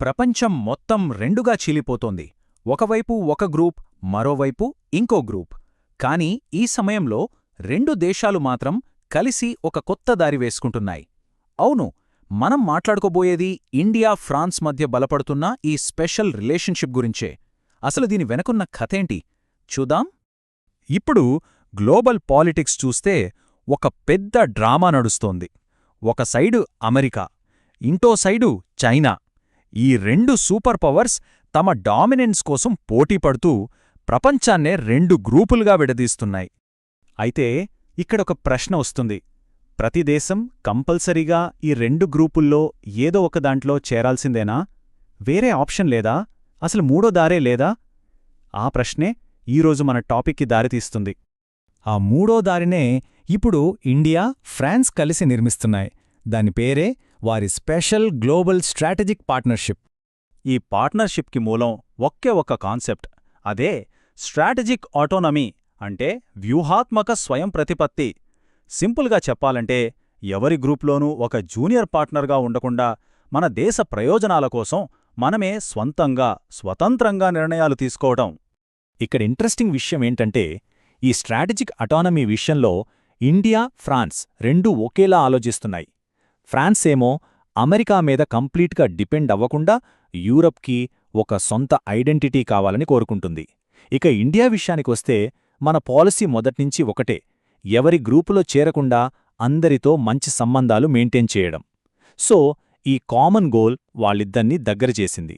ప్రపంచం మొత్తం రెండుగా చీలిపోతోంది. ఒకవైపు ఒక గ్రూప్ మరోవైపు ఇంకో గ్రూప్. కానీ ఈ సమయంలో రెండు దేశాలు మాత్రం కలిసి ఒక కొత్త దారి వేసుకుంటున్నాయి. అవును మనం మాట్లాడుకోబోయేది ఇండియా ఫ్రాన్స్ మధ్య బలపడుతున్న ఈ స్పెషల్ రిలేషన్షిప్ గురించే. అసలు దీని వెనకున్న కథేంటి? చూదాం ఇప్పుడు గ్లోబల్ పాలిటిక్స్ చూస్తే ఒక పెద్ద డ్రామా నడుస్తోంది. ఒక సైడు అమెరికా ఇంటో సైడు చైనా. ఈ రెండు సూపర్ పవర్స్ తమ డామినెన్స్ కోసం పోటీపడుతూ ప్రపంచాన్నే రెండు గ్రూపులుగా విడదీస్తున్నాయి. అయితే ఇక్కడొక ప్రశ్న వస్తుంది. ప్రతి దేశం కంపల్సరీగా ఈ రెండు గ్రూపుల్లో ఏదో ఒక దాంట్లో చేరాల్సిందేనా? వేరే ఆప్షన్ లేదా? అసలు మూడో దారే లేదా? ఆ ప్రశ్నే ఈరోజు మన టాపిక్కి దారితీస్తుంది ఆ మూడో దారినే ఇప్పుడు ఇండియా ఫ్రాన్స్ కలిసి నిర్మిస్తున్నాయి. దాని పేరే వారి స్పెషల్ గ్లోబల్ స్ట్రాటజిక్ పార్ట్నర్షిప్. ఈ పార్ట్నర్షిప్కి మూలం ఒకే ఒక్క కాన్సెప్ట్. అదే స్ట్రాటజిక్ ఆటోనమీ అంటే వ్యూహాత్మక స్వయం ప్రతిపత్తి. సింపుల్గా చెప్పాలంటే ఎవరి గ్రూప్లోనూ ఒక జూనియర్ పార్ట్నర్గా ఉండకుండా మన దేశ ప్రయోజనాల కోసం మనమే స్వంతంగా స్వతంత్రంగా నిర్ణయాలు తీసుకోవటం. ఇక్కడ ఇంట్రెస్టింగ్ విషయం ఏంటంటే ఈ స్ట్రాటజిక్ అటానమీ విషయంలో ఇండియా ఫ్రాన్స్ రెండూ ఒకేలా ఆలోచిస్తున్నాయి. ఫ్రాన్స్ ఏమో అమెరికా మీద కంప్లీట్గా డిపెండ్ అవ్వకుండా యూరప్కి ఒక సొంత ఐడెంటిటీ కావాలని కోరుకుంటుంది. ఇక ఇండియా విషయానికొస్తే మన పాలసీ మొదట్నుంచి ఒకటే ఎవరి గ్రూపులో చేరకుండా అందరితో మంచి సంబంధాలు మెయింటైన్ చేయడం. సో ఈ కామన్ గోల్ వాళ్ళిద్దర్నీ దగ్గర చేసింది.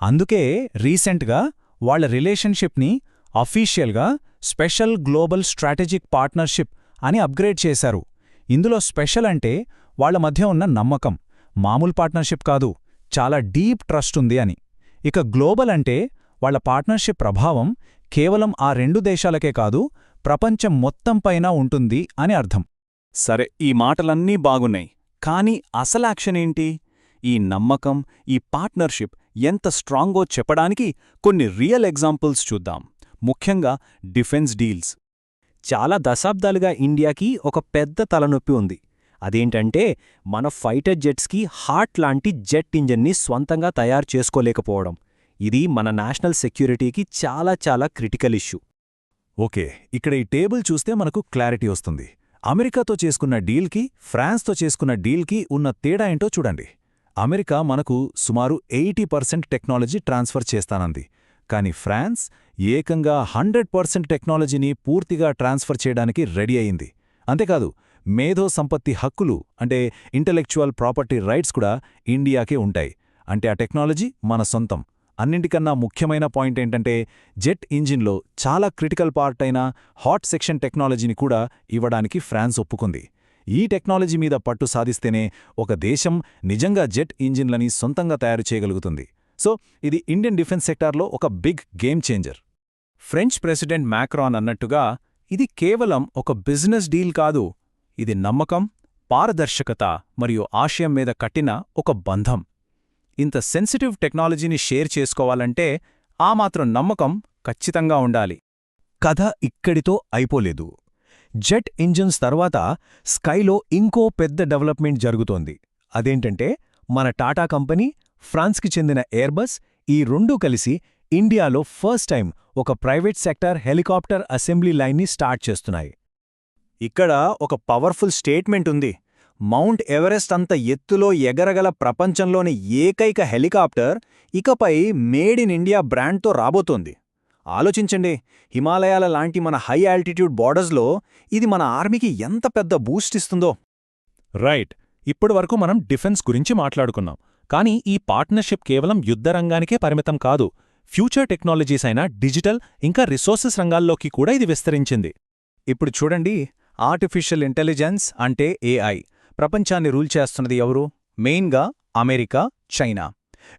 అందుకే రీసెంట్గా వాళ్ళ రిలేషన్షిప్ని అఫీషియల్గా స్పెషల్ గ్లోబల్ స్ట్రాటజిక్ పార్ట్నర్షిప్ అని అప్గ్రేడ్ చేశారు. ఇందులో స్పెషల్ అంటే వాళ్ళ మధ్య ఉన్న నమ్మకం. మామూలు పార్ట్నర్షిప్ కాదు చాలా డీప్ ట్రస్ట్ ఉంది అని. ఇక గ్లోబల్ అంటే వాళ్ళ పార్ట్నర్షిప్ ప్రభావం కేవలం ఆ రెండు దేశాలకే కాదు ప్రపంచం మొత్తంపైనా ఉంటుంది అని అర్థం. సరే ఈ మాటలన్నీ బాగున్నాయి. కాని అసలు యాక్షన్ ఏంటి? ఈ నమ్మకం ఈ పార్ట్నర్షిప్ ఎంత స్ట్రాంగో చెప్పడానికి కొన్ని రియల్ ఎగ్జాంపుల్స్ చూద్దాం. ముఖ్యంగా డిఫెన్స్ డీల్స్. చాలా దశాబ్దాలుగా ఇండియాకి ఒక పెద్ద తలనొప్పి ఉంది. అదేంటంటే మన ఫైటర్ జెట్స్కి హార్ట్ లాంటి జెట్ ఇంజన్ని స్వంతంగా తయారు చేసుకోలేకపోవడం. ఇది మన నేషనల్ సెక్యూరిటీకి చాలా చాలా క్రిటికల్ ఇష్యూ. ఓకే ఇక్కడ ఈ టేబుల్ చూస్తే మనకు క్లారిటీ వస్తుంది. అమెరికాతో చేసుకున్న డీల్కి ఫ్రాన్స్తో చేసుకున్న డీల్కి ఉన్న తేడా ఏంటో చూడండి. అమెరికా మనకు సుమారు ఎయిటీ పర్సెంట్ టెక్నాలజీ ట్రాన్స్ఫర్ చేస్తానంది. కాని ఫ్రాన్స్ ఏకంగా హండ్రెడ్ పర్సెంట్ టెక్నాలజీని పూర్తిగా ట్రాన్స్ఫర్ చేయడానికి రెడీ అయింది అంతేకాదు మేధో సంపత్తి హక్కులు అంటే ఇంటలెక్చువల్ ప్రాపర్టీ రైట్స్ కూడా ఇండియాకే ఉంటాయి. అంటే ఆ టెక్నాలజీ మన సొంతం. అన్నింటికన్నా ముఖ్యమైన పాయింట్ ఏంటంటే జెట్ ఇంజిన్లో చాలా క్రిటికల్ పార్ట్ అయిన హాట్ సెక్షన్ టెక్నాలజీని కూడా ఇవ్వడానికి ఫ్రాన్స్ ఒప్పుకుంది. ఈ టెక్నాలజీ మీద పట్టు సాధిస్తేనే ఒక దేశం నిజంగా జెట్ ఇంజిన్లని సొంతంగా తయారు చేయగలుగుతుంది. సో ఇది ఇండియన్ డిఫెన్స్ సెక్టార్లో ఒక big game changer. French president Macron అన్నట్టుగా ఇది కేవలం ఒక బిజినెస్ డీల్ కాదు. ఇది నమ్మకం పారదర్శకత మరియు ఆశయం మీద కట్టిన ఒక బంధం. ఇంత సెన్సిటివ్ టెక్నాలజీని షేర్ చేసుకోవాలంటే ఆ మాత్రం నమ్మకం ఖచ్చితంగా ఉండాలి. కథ ఇక్కడితో అయిపోలేదు. జెట్ ఇంజిన్స్ తర్వాత స్కైలో ఇంకో పెద్ద డెవలప్మెంట్ జరుగుతోంది. అదేంటంటే మన టాటా కంపెనీ ఫ్రాన్స్కి చెందిన ఎయిర్బస్ ఈ రెండూ కలిసి ఇండియాలో ఫస్ట్ టైం ఒక ప్రైవేట్ సెక్టార్ హెలికాప్టర్ అసెంబ్లీ లైన్ని స్టార్ట్ చేస్తున్నాయి. ఇక్కడ ఒక పవర్ఫుల్ స్టేట్మెంట్ ఉంది. మౌంట్ ఎవరెస్ట్ అంత ఎత్తులో ఎగరగల ప్రపంచంలోని ఏకైక హెలికాప్టర్ ఇకపై మేడ్ ఇన్ ఇండియా బ్రాండ్తో రాబోతోంది. ఆలోచించండి హిమాలయాల లాంటి మన హై ఆల్టిట్యూడ్ బార్డర్స్లో ఇది మన ఆర్మీకి ఎంత పెద్ద బూస్ట్ ఇస్తుందో. రైట్ ఇప్పటివరకు మనం డిఫెన్స్ గురించి మాట్లాడుకున్నాం. కానీ ఈ పార్ట్నర్షిప్ కేవలం యుద్ధరంగానికే పరిమితం కాదు ఫ్యూచర్ టెక్నాలజీస్ అయిన డిజిటల్ ఇంకా రిసోర్సెస్ రంగాల్లోకి కూడా ఇది విస్తరించింది. ఇప్పుడు చూడండి ఆర్టిఫిషియల్ ఇంటెలిజెన్స్ అంటే ఏఐ ప్రపంచాన్ని రూల్ చేస్తున్నది ఎవరు? మెయిన్గా అమెరికా చైనా.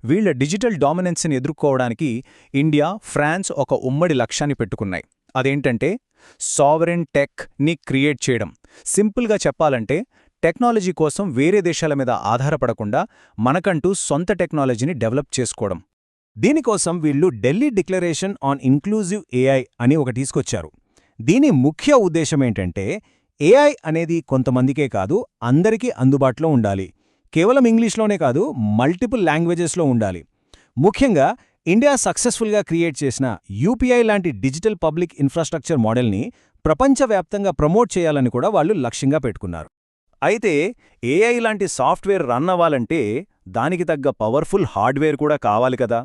వీళ్ళ డిజిటల్ డామినెన్స్ని ఎదుర్కోవడానికి ఇండియా ఫ్రాన్స్ ఒక ఉమ్మడి లక్ష్యాన్ని పెట్టుకున్నాయి. అదేంటంటే సావరెన్ టెక్ని క్రియేట్ చేయడం. సింపుల్గా చెప్పాలంటే టెక్నాలజీ కోసం వేరే దేశాల మీద ఆధారపడకుండా మనకంటూ సొంత టెక్నాలజీని డెవలప్ చేసుకోవడం. దీనికోసం వీళ్ళు Delhi declaration on inclusive AI అని ఒక తీసుకొచ్చారు. దీని ముఖ్య ఉద్దేశమేంటంటే ఏఐ అనేది కొంతమందికే కాదు అందరికీ అందుబాటులో ఉండాలి. కేవలం ఇంగ్లీష్లోనే కాదు మల్టిపుల్ లాంగ్వేజెస్లో ఉండాలి. ముఖ్యంగా ఇండియా సక్సెస్ఫుల్గా క్రియేట్ చేసిన యూపీఐ లాంటి డిజిటల్ పబ్లిక్ ఇన్ఫ్రాస్ట్రక్చర్ మోడల్ని ప్రపంచవ్యాప్తంగా ప్రమోట్ చేయాలని కూడా వాళ్ళు లక్ష్యంగా పెట్టుకున్నారు. అయితే ఏఐ లాంటి సాఫ్ట్వేర్ రన్ అవ్వాలంటే దానికి తగ్గ పవర్ఫుల్ హార్డ్వేర్ కూడా కావాలి కదా.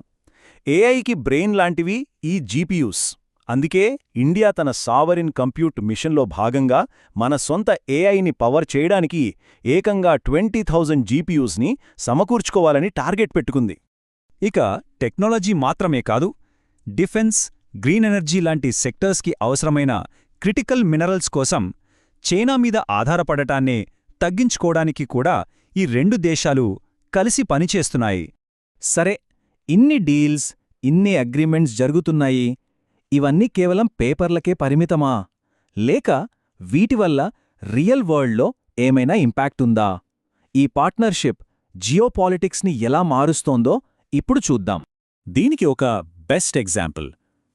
ఏఐకి బ్రెయిన్ లాంటివి ఈ జీపీయూస్ అందుకే ఇండియా తన సావరిన్ కంప్యూట్ మిషన్లో భాగంగా మన సొంత ఏఐని పవర్ చేయడానికి ఏకంగా ట్వంటీ థౌజండ్ జీపీయూస్ని సమకూర్చుకోవాలని టార్గెట్ పెట్టుకుంది. ఇక టెక్నాలజీ మాత్రమే కాదు డిఫెన్స్ గ్రీన్ ఎనర్జీ లాంటి సెక్టర్స్కి అవసరమైన క్రిటికల్ మినరల్స్ కోసం చైనా మీద ఆధారపడటాన్నే తగ్గించుకోవడానికి కూడా ఈ రెండు దేశాలు కలిసి పనిచేస్తున్నాయి. సరే ఇన్ని డీల్స్ ఇన్ని అగ్రిమెంట్స్ జరుగుతున్నాయి ఇవన్నీ కేవలం పేపర్లకే పరిమితమా? లేక వీటి వల్ల రియల్ వరల్డ్లో ఏమైనా ఇంపాక్ట్ ఉందా? ఈ పార్ట్నర్షిప్ జియోపాలిటిక్స్ని ఎలా మారుస్తోందో ఇప్పుడు చూద్దాం. దీనికి ఒక బెస్ట్ ఎగ్జాంపుల్.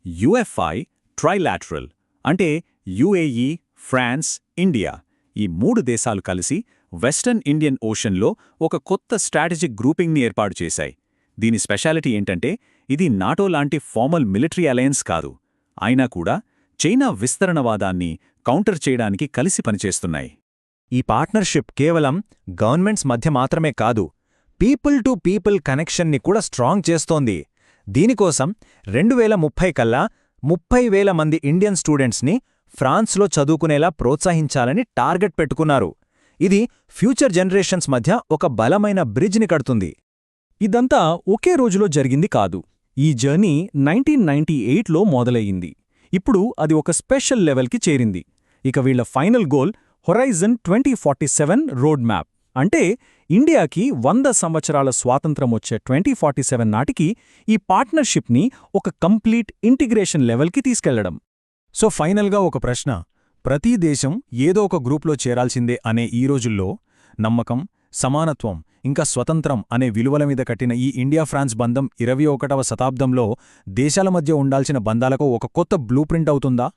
యుఎఫ్ఐ ట్రైలాటరల్ అంటే యుఏఈ ఫ్రాన్స్ ఇండియా ఈ మూడు దేశాలు కలిసి వెస్టర్న్ ఇండియన్ ఓషన్లో ఒక కొత్త స్ట్రాటజిక్ గ్రూపింగ్ని ఏర్పాటు చేశాయి. దీని స్పెషాలిటీ ఏంటంటే ఇది నాటో లాంటి ఫార్మల్ మిలిటరీ అలయన్స్ కాదు. అయినా కూడా చైనా విస్తరణవాదాన్ని కౌంటర్ చేయడానికి కలిసి పనిచేస్తున్నాయి. ఈ పార్ట్నర్షిప్ కేవలం గవర్నమెంట్స్ మధ్య మాత్రమే కాదు పీపుల్ టు పీపుల్ కనెక్షన్ని కూడా స్ట్రాంగ్ చేస్తోంది. దీనికోసం రెండు వేల ముప్పై కల్లా ముప్పై వేల మంది ఇండియన్ స్టూడెంట్స్ని ఫ్రాన్స్లో చదువుకునేలా ప్రోత్సహించాలని టార్గెట్ పెట్టుకున్నారు. ఇది ఫ్యూచర్ జనరేషన్స్ మధ్య ఒక బలమైన బ్రిడ్జ్ని కడుతుంది. ఇదంతా ఒకే రోజులో జరిగింది కాదు. ఈ జర్నీ నైన్టీన్ నైన్టీ ఎయిట్లో మొదలయ్యింది. ఇప్పుడు అది ఒక స్పెషల్ లెవెల్కి చేరింది. ఇక వీళ్ళ final goal horizon twenty forty seven road map. అంటే ఇండియాకి వంద సంవత్సరాల స్వాతంత్రం వచ్చే ట్వంటీ ఫార్టీ సెవెన్ నాటికి ఈ పార్ట్నర్షిప్ని ఒక కంప్లీట్ ఇంటిగ్రేషన్ లెవెల్కి తీసుకెళ్ళడం. సో ఫైనల్గా ఒక ప్రశ్న. ప్రతి దేశం ఏదో ఒక గ్రూప్లో చేరాల్సిందే అనే ఈ రోజుల్లో నమ్మకం సమానత్వం ఇంకా స్వతంత్రం అనే విలువల మీద కట్టిన ఈ ఇండియా ఫ్రాన్స్ బంధం ఇరవై ఒకటవ శతాబ్దంలో దేశాల మధ్య ఉండాల్సిన బంధాలకు ఒక కొత్త బ్లూ ప్రింట్ అవుతుందా?